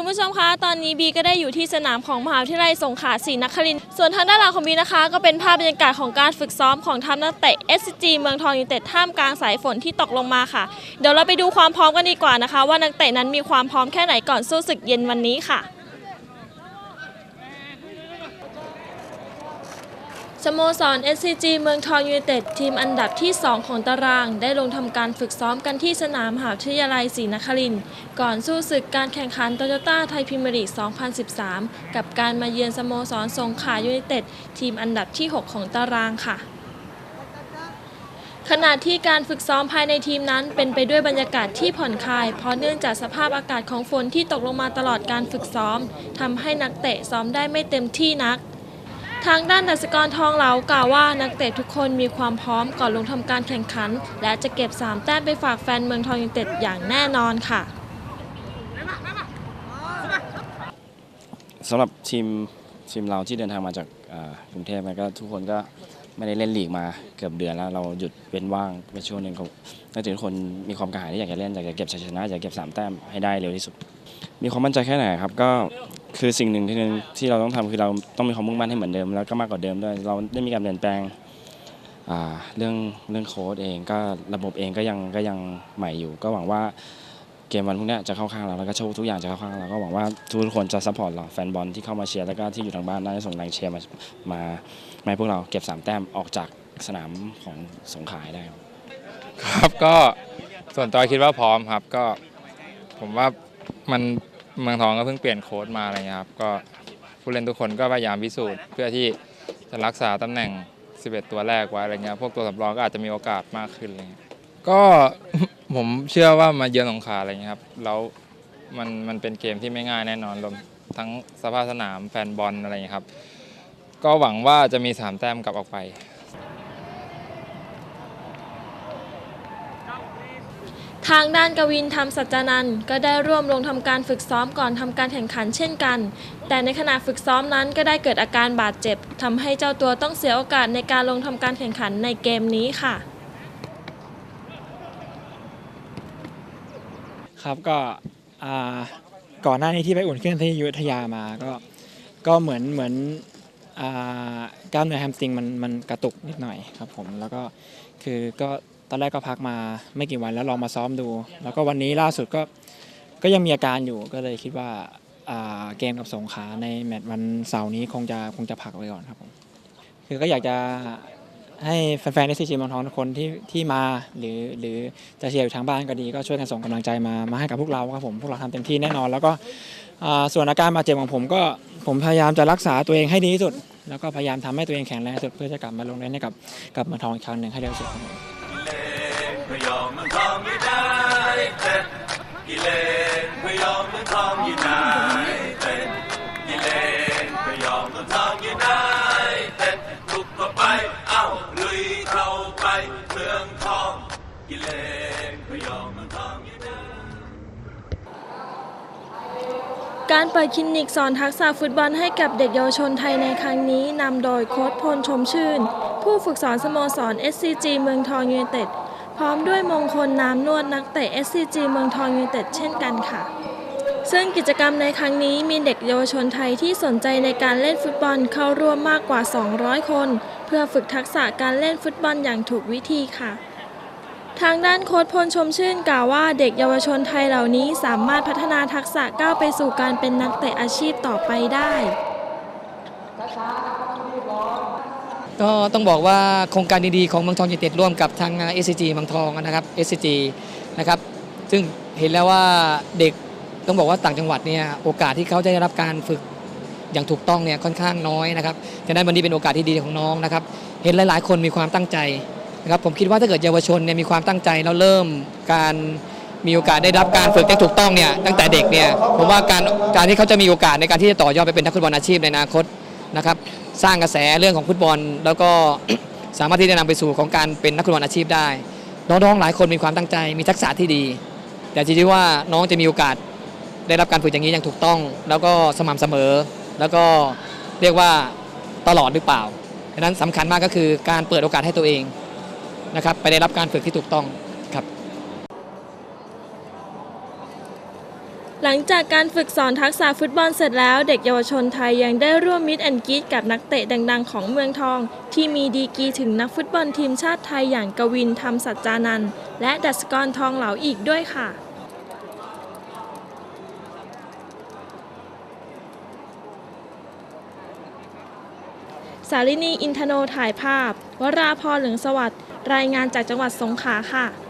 คุณผู้ชมคะตอนนี้บีก็ได้อยู่ที่สนามของมหาวิทยาลัยสงขลาศรีนครินทร์ส่วนทางด้านหลังของบีนะคะ ก็เป็นภาพบรรยากาศของการฝึกซ้อมของทัพนักเตะ SCG เมืองทองยูไนเต็ดท่ามกลางสายฝนที่ตกลงมาค่ะ เดี๋ยวเราไปดูความพร้อมกันดีกว่านะคะ ว่านักเตะนั้นมีความพร้อมแค่ไหนก่อนสู้ศึกเย็นวันนี้ค่ะ สโมสร SCG เมืองทองยูไนเต็ดทีมอันดับที่ 2 ของตาราง ได้ลงทำการฝึกซ้อมกันที่สนามมหาวิทยาลัยศรีนครินทร์ก่อนสู้ศึกการแข่งขันโตโยต้าไทยพรีเมียร์ลีก 2013 กับการมาเยือนสโมสรสงขลายูไนเต็ดทีมอันดับที่ 6 ของตารางค่ะขณะที่การฝึกซ้อมภายในทีมนั้นเป็นไปด้วยบรรยากาศที่ผ่อนคลาย เพราะเนื่องจากสภาพอากาศของฝนที่ตกลงมาตลอดการฝึกซ้อมทำให้นักเตะซ้อมได้ไม่เต็มที่นัก ทางด้านดัชกรทองเหลากล่าวว่านักเตะทุกคนมีความพร้อมก่อนลงทำการแข่งขัน และจะเก็บ 3 แต้มไปฝากแฟนเมืองทองยูไนเต็ดอย่างแน่นอนค่ะสำหรับทีมทีมเราที่เดินทางมาจากกรุงเทพก็ทุกคนก็ ไม่ได้เล่นลีกมาเกือบเดือนแล้วเราหยุดเป็นว่างเป็นช่วงหนึ่งของนักเตะทุกคนมีความกระหายที่อยากจะเล่นอยากจะเก็บชัยชนะอยากจะเก็บสามแต้มให้ได้เร็วที่สุด มีความมั่นใจแค่ไหนครับก็คือสิ่งหนึ่งที่นึงที่เราต้องทำคือเราต้องมีความมุ่งมั่นให้เหมือนเดิมแล้วก็มากกว่าเดิมด้วยเราได้มีการเปลี่ยนแปลงเรื่องเรื่องโค้ดเองก็ระบบเองก็ยังก็ยังใหม่อยู่ ก็หวังว่า เกมวันพรุ่งนี้จะเข้าข้างเราแล้วก็โชว์ทุกอย่างจะเข้าข้างเราก็หวังว่าทุกคนจะซัพพอร์ตเราแฟนบอลที่เข้ามาเชียร์แล้วก็ที่อยู่ทางบ้านน่าจะส่งแรงเชียร์มามาให้พวกเราเก็บ3แต้มออกจากสนามของสงขลาได้ครับครับก็ส่วนตัวคิดว่าพร้อมครับก็ผมว่ามันเมืองทองก็เพิ่งเปลี่ยนโค้ดมาอะไรเงี้ยครับก็ผู้เล่นทุกคนก็พยายามพิสูจน์ เพื่อที่จะรักษาตำแหน่ง 11 ตัวแรกไว้อะไรเงี้ยพวกตัวสำรองก็อาจจะมีโอกาสมากขึ้นอะไรเงี้ย ก็ผมเชื่อว่ามาเยือนสงขลาอะไรเงี้ยครับแล้วมันมันเป็นเกมที่ไม่ง่ายแน่นอนรวมทั้งสภาพสนามแฟนบอลอะไรเงี้ยครับ ก็หวังว่าจะมีสามแต้มกลับออกไป ทางด้านกวินธรรมสัจจานันท์ก็ได้ร่วมลงทำการฝึกซ้อมก่อนทำการแข่งขันเช่นกัน แต่ในขณะฝึกซ้อมนั้นก็ได้เกิดอาการบาดเจ็บทำให้เจ้าตัวต้องเสียโอกาสในการลงทำการแข่งขันในเกมนี้ค่ะ ครับก็ก่อนหน้านี้ที่ไปอุ่นเครื่องที่ยุธยามาก็ก็เหมือนเหมือนกล้ามเนื้อแฮมสตริงมันมันกระตุกนิดหน่อยครับผมแล้วก็คือก็ตอนแรกก็พักมาไม่กี่วันแล้วลองมาซ้อมดู แล้วก็วันนี้ล่าสุดก็ก็ยังมีอาการอยู่ก็เลยคิดว่าเกมกับสงขาในแมตช์วันเสาร์นี้คงจะคงจะพักไว้ก่อนครับผมคือก็อยากจะ ให้แฟนๆในซีจีเมืองทองทุกคนที่ที่มาหรือหรือจะเชียร์อยู่ทางบ้านก็ดีก็ช่วยกันส่งกำลังใจมามาให้กับพวกเราครับผมพวกเราทำเต็มที่แน่นอน แล้วก็อ่าส่วนอาการบาดเจ็บของผมก็ผมพยายามจะรักษาตัวเองให้ดีที่สุด แล้วก็พยายามทำให้ตัวเองแข็งแรงที่สุดเพื่อจะกลับมาลงเล่นให้กับกับเมืองทองอีกครั้งหนึ่งให้เร็วที่สุดครับผมพยองเมืองทองยูไนเต็ดกิเลนพยองเมืองทอยูไนเต็ การเปิดคลินิกสอนทักษะฟุตบอลให้กับเด็กเยาวชนไทยในครั้งนี้นำโดยโค้ชพลชมชื่น ผู้ฝึกสอนสโมสร SCG เมืองทองยูไนเต็ด พร้อมด้วยมงคลน้ำนวดนักเตะ SCG เมืองทองยูไนเต็ดเช่นกันค่ะ ซึ่งกิจกรรมในครั้งนี้มีเด็กเยาวชนไทยที่สนใจในการเล่นฟุตบอลเข้าร่วมมากกว่า 200 คน เพื่อฝึกทักษะการเล่นฟุตบอลอย่างถูกวิธีค่ะ ทางด้านโค้ชพลชมชื่นกล่าวว่าเด็กเยาวชนไทยเหล่านี้สามารถพัฒนาทักษะก้าวไปสู่การเป็นนักเตะอาชีพต่อไปได้ ก็ต้องบอกว่าโครงการดีๆของเมืองทองยูไนเต็ดร่วมกับทาง SCG เมืองทองนะครับ SCG นะครับซึ่งเห็นแล้วว่าเด็กต้องบอกว่าต่างจังหวัดเนี่ยโอกาสที่เขาจะได้รับการฝึกอย่างถูกต้องเนี่ยค่อนข้างน้อยนะครับฉะนั้นวันนี้เป็นโอกาสที่ดีของน้องนะครับ เห็นหลายๆ คนมีความตั้งใจ นะครับผมคิดว่าถ้าเกิดเยาวชนเนี่ยมีความตั้งใจแล้วเริ่มการมีโอกาสได้รับการฝึกที่ถูกต้องเนี่ยตั้งแต่เด็กเนี่ยผมว่าการการที่เขาจะมีโอกาสในการที่จะต่อยอดไปเป็นนักฟุตบอลอาชีพในอนาคตนะครับสร้างกระแสเรื่องของฟุตบอล แล้วก็สามารถที่จะนำไปสู่ของการเป็นนักฟุตบอลอาชีพได้น้องๆหลายคนมีความตั้งใจมีทักษะที่ดี แต่จริงๆว่าน้องจะมีโอกาสได้รับการฝึกอย่างนี้อย่างถูกต้อง แล้วก็สม่ำเสมอ แล้วก็เรียกว่าตลอดหรือเปล่าดังนั้นสำคัญมากก็คือการเปิดโอกาสให้ตัวเอง นะครับไปได้รับการฝึกที่ถูกต้องครับ หลังจากการฝึกสอนทักษะฟุตบอลเสร็จแล้ว เด็กเยาวชนไทยยังได้ร่วมมิตรแอนกรีดกับนักเตะดัง ๆ ของเมืองทอง ที่มีดีกีถึงนักฟุตบอลทีมชาติไทยอย่างกวินธรรมสัจจานันท์และดัชกรทองเหลาอีกด้วยค่ะสาลินีอินทโนถ่ายภาพ วราพรเหลืองสวัสดิ์ รายงานจากจังหวัดสงขลาค่ะ